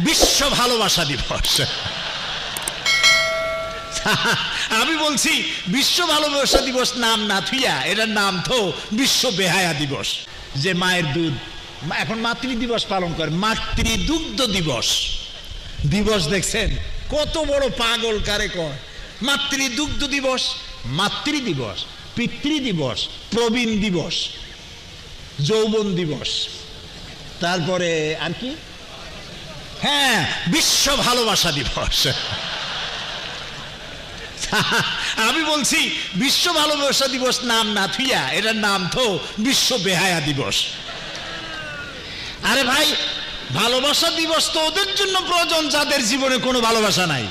বিশ্ব ভালোবাসা দিবস। আমি বলছি, বিশ্ব ভালোবাসা দিবস নাম না থুইয়া, এটার নাম তো বিশ্ব বেহায়া দিবস। যে মায়ের দুধ এখন মাতৃ দিবস পালন করে, মাতৃ দুগ্ধ দিবস। দিবস দেখছেন, কত বড় পাগল কারে কয়। মাতৃ দুগ্ধ দিবস, মাতৃ দিবস, পিতৃ দিবস, প্রবীণ দিবস, যৌবন দিবস। তারপরে আর কি? হ্যাঁ বিশ্ব ভালোবাসা দিবস। আমি বলছি, বিশ্ব ভালোবাসা দিবস নাম না থুইয়া এটার নাম তো বিশ্ব বেহায়া দিবস। আরে ভাই, ভালোবাসা দিবস তো ওদের জন্য প্রয়োজন, যাদের জীবনে কোনো ভালোবাসা নাই।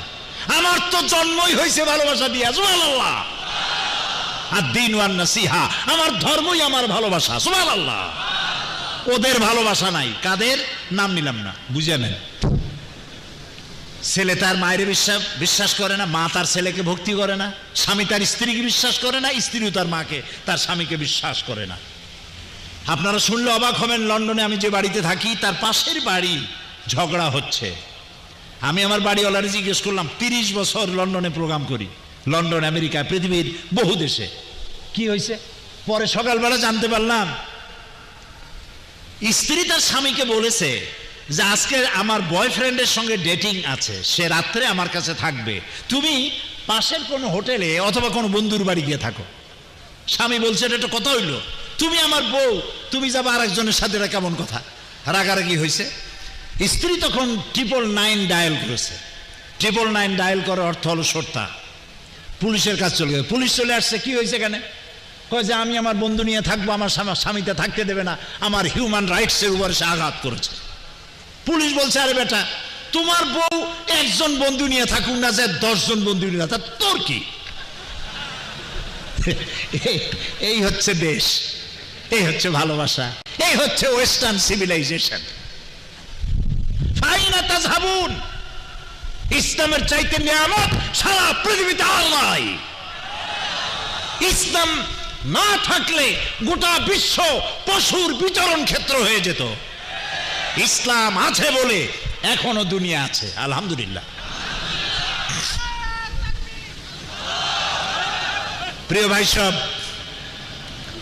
আমার তো জন্মই হয়েছে ভালোবাসা দিয়া, সুবহানাল্লাহ। আর দিন ওয়ান নাসিহা, আমার ধর্মই আমার ভালোবাসা, সুবহানাল্লাহ। ওদের ভালোবাসা নাই। কাদের? নাম নিলাম না। বুঝে নেন। ছেলে তার মায়ের বিশ্বাস বিশ্বাস করে না, মা তার ছেলেকে ভক্তি করে না, স্বামী তার স্ত্রীকে বিশ্বাস করে না, স্ত্রীও তার মাকে, তার স্বামীকে বিশ্বাস করে না। আপনারা শুনলে অবাক হবেন, লন্ডনে আমি যে বাড়িতে থাকি, তার পাশের বাড়ি ঝগড়া হচ্ছে। আমি আমার বাড়িওয়ালারে জিজ্ঞেস করলাম, তিরিশ বছর লন্ডনে প্রোগ্রাম করি। লন্ডন, আমেরিকা, পৃথিবীর বহু দেশে। কি হয়েছে পরে সকালবেলা জানতে পারলাম স্ত্রী তার স্বামীকে বলেছে যে আজকে আমার বয়ফ্রেন্ডের সঙ্গে ডেটিং আছে, সে রাত্রে আমার কাছে থাকবে। তুমি পাশের কোনো হোটেলে অথবা কোনো বন্ধুর বাড়ি গিয়ে থাকো। স্বামী বলছে, এটা একটা কথা হইল। তুমি আমার বউ, তুমি যাবে আর একজনের সাথে, এটা কেমন কথা? রাগারাগি হয়েছে স্ত্রী তখন ট্রিপল নাইন ডায়াল করেছে। ট্রিপল নাইন ডায়াল করার অর্থ হলো সর্তা পুলিশের কাজ চলে গেছে। পুলিশ চলে আসছে, কি হয়েছে এখানে? কয় যে, আমি আমার বন্ধু নিয়ে থাকব, আমার স্বামী- স্বামীতে থাকতে দেবে না। আমার হিউম্যান রাইটসের উপরে সে আঘাত করেছে। পুলিশ বলছে, আরে বেটা, তোমার বউ একজন বন্ধু নিয়ে থাকুক না, যে দশজন বন্ধু নিয়ে তা তোর কি? এই- হচ্ছে দেশ, এই হচ্ছে ভালোবাসা, এই হচ্ছে ওয়েস্টার্ন সিভিলাইজেশন ফাইনা ইসলামের চাইতে নিয়ামত সারা পৃথিবীতে নাই ইসলাম না থাকলে গোটা বিশ্ব পশুর বিচরণ ক্ষেত্র হয়ে যেত। ইসলাম আছে বলে এখনও দুনিয়া আছে। আলহামদুলিল্লাহ। প্রিয় ভাই সব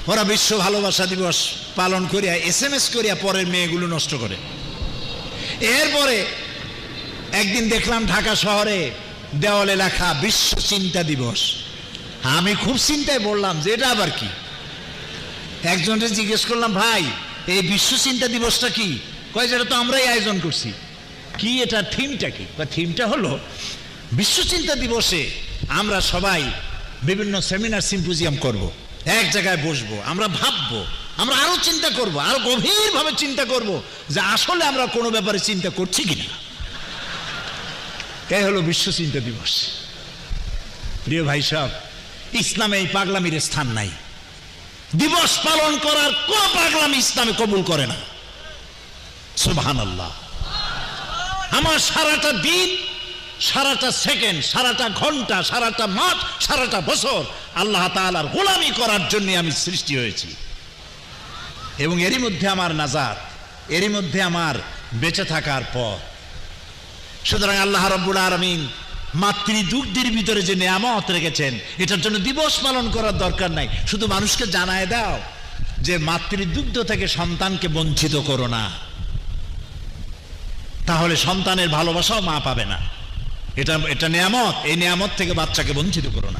ওরা বিশ্ব ভালোবাসা দিবস পালন করিয়া এস এম এস করিয়া পরের মেয়েগুলো নষ্ট করে। এরপরে একদিন দেখলাম ঢাকা শহরে দেওয়ালে লেখা বিশ্ব চিন্তা দিবস। আমি খুব চিন্তায় বললাম যে এটা আবার কি? একজনকে জিজ্ঞেস করলাম, ভাই, এই বিশ্ব চিন্তা দিবসটা কি? কয়, যেটা তো আমরাই আয়োজন করছি। কি এটা থিমটা কি? বা থিমটা হলো বিশ্ব চিন্তা দিবসে আমরা সবাই বিভিন্ন সেমিনার সিম্পোজিয়াম করব। এক জায়গায় বসবো, আমরা ভাববো, আমরা আরও চিন্তা করব, আরও গভীরভাবে চিন্তা করব যে আসলে আমরা কোনো ব্যাপারে চিন্তা করছি কিনা। এই হলো বিশ্ব চিন্তা দিবস। প্রিয় ভাই সব ইসলামে এই পাগলামির স্থান নাই। দিবস পালন করার কোন পাগলামি ইসলামে কবুল করে না। সুবহান আল্লাহ আমার সারাটা দিন, সারাটা সেকেন্ড, সারাটা ঘণ্টা, সারাটা মাস, সারাটা বছর আল্লাহ তাআলার গোলামি করার জন্য আমি সৃষ্টি হয়েছি। এবং এরই মধ্যে আমার নাজাত, এরই মধ্যে আমার বেঁচে থাকার পর সুতরাং আল্লাহ রব্বুল আলমিন মাতৃদুগ্ধের ভিতরে যে নিয়ামত রেখেছেন, এটার জন্য দিবস পালন করার দরকার নাই। শুধু মানুষকে জানায় দাও যে মাতৃদুগ্ধ থেকে সন্তানকে বঞ্চিত করো না। তাহলে সন্তানের ভালোবাসাও মা পাবে না। এটা এটা নিয়ামত, এই নিয়ামত থেকে বাচ্চাকে বঞ্চিত করো না।